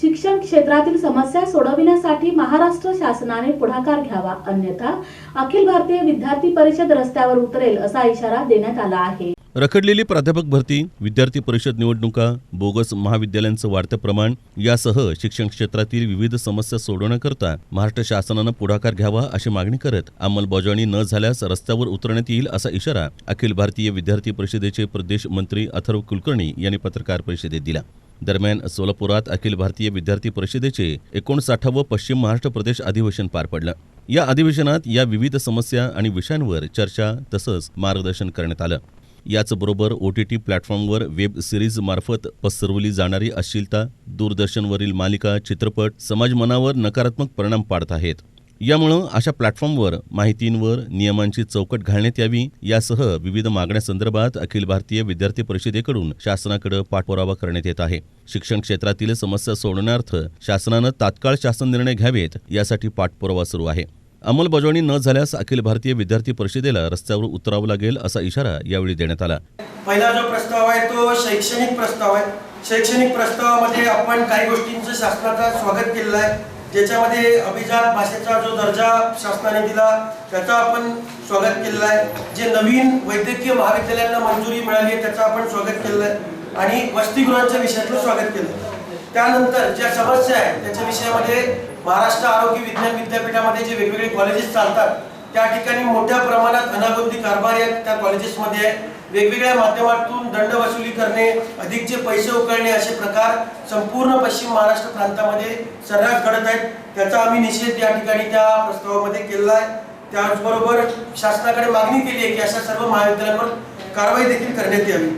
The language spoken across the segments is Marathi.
शिक्षण क्षेत्रातील समस्या सोडविण्यासाठी महाराष्ट्र शासनाने पुढाकार घ्यावा. अन्यथा अखिल भारतीय विद्यार्थी परिषद रस्त्यावर उतरेल असा इशारा देण्यात आला आहे. रखडलेली प्राध्यापक भरती विद्यार्थी परिषद निवडणुका बोगस महाविद्यालयांचं वाढतं प्रमाण यासह शिक्षण क्षेत्रातील विविध समस्या सोडवण्याकरता महाराष्ट्र शासनानं पुढाकार घ्यावा अशी मागणी करत अंमलबजावणी न झाल्यास रस्त्यावर उतरण्यात येईल असा इशारा अखिल भारतीय विद्यार्थी परिषदेचे प्रदेश मंत्री अथर्व कुलकर्णी यांनी पत्रकार परिषदेत दिला. दरम्यान सोलापुरात अखिल भारतीय विद्यार्थी परिषदेचे एकोणसाठावं पश्चिम महाराष्ट्र प्रदेश अधिवेशन पार पडलं. या अधिवेशनात या विविध समस्या आणि विषयांवर चर्चा तसंच मार्गदर्शन करण्यात आलं. याचबरोबर ओ टी टी प्लॅटफॉर्मवर वेब सिरीज मार्फत पसरवली जाणारी अश्लीलता दूरदर्शनवरील मालिका चित्रपट समाज मनावर नकारात्मक परिणाम पाडत आहेत. यामुळं अशा प्लॅटफॉर्मवर माहितींवर नियमांची चौकट घालण्यात यावी यासह विविध मागण्यासंदर्भात अखिल भारतीय विद्यार्थी परिषदेकडून शासनाकडे पाठपुरावा करण्यात येत आहे. शिक्षण क्षेत्रातील समस्या सोडवण्यार्थ शासनानं तात्काळ शासन निर्णय घ्यावेत यासाठी पाठपुरावा सुरू आहे. अंमलबजावणी न झाल्यास अखिल भारतीय विद्यार्थी परिषदेला रस्त्यावर उतरावं लागेल असा इशारा यावेळी देण्यात आला. पहिला जो प्रस्ताव आहे तो शैक्षणिक प्रस्ताव आहे. शैक्षणिक प्रस्तावामध्ये आपण काही गोष्टींचं शासनाचा स्वागत केलेलं आहे. ज्याच्यामध्ये अभिजात भाषेचा जो दर्जा शासनाने दिला त्याचा आपण स्वागत केलेलं आहे. जे नवीन वैद्यकीय महाविद्यालयांना मंजुरी मिळाली आहे त्याचं आपण स्वागत केलेलं आहे. आणि वसतिगृहांच्या विषयातलं स्वागत केलं. त्यानंतर ज्या समस्या आहेत त्याच्या विषयामध्ये महाराष्ट्र आरोग्य विज्ञान विद्यापीठामध्ये जे वेगवेगळे कॉलेजेस चालतात त्या ठिकाणी मोठ्या प्रमाणात अनागोंदी कारभार या त्या कॉलेजेसमध्ये आहे. वेगवेगळ्या माध्यमातून दंड वसुली करणे अधिकचे पैसे उकळणे असे प्रकार संपूर्ण पश्चिम महाराष्ट्र प्रांतामध्ये सर्रास घडत आहेत. त्याचा आम्ही निषेध या ठिकाणी त्या प्रस्तावामध्ये केलेला आहे. त्याचबरोबर शासनाकडे मागणी केली आहे की अशा सर्व महाविद्यालयांवर कारवाई देखील करण्यात यावी.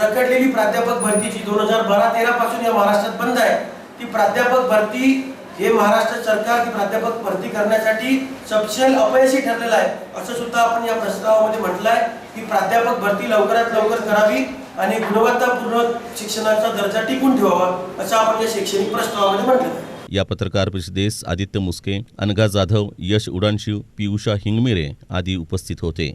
रखडलेली प्राध्यापक भरती जी दोन हजार बारा तेरा पासून या महाराष्ट्रात बंद आहे. ती प्राध्यापक भरती हे महाराष्ट्र सरकार ती प्राध्यापक भरती करण्यासाठी सपशेल अपयशी ठरलेलं आहे. असं सुद्धा आपण या प्रस्तावामध्ये म्हटलं आहे की प्राध्यापक भरती लवकरात लवकर करावी आणि गुणवत्तापूर्ण शिक्षणाचा दर्जा टिकून ठेवावा असं आपण या शैक्षणिक प्रस्तावामध्ये म्हटलं या पत्रकार परिषदेस आदित्य मुस्के अनघा जाधव यश उडानशिव पियुषा हिंगमिरे आदी उपस्थित होते.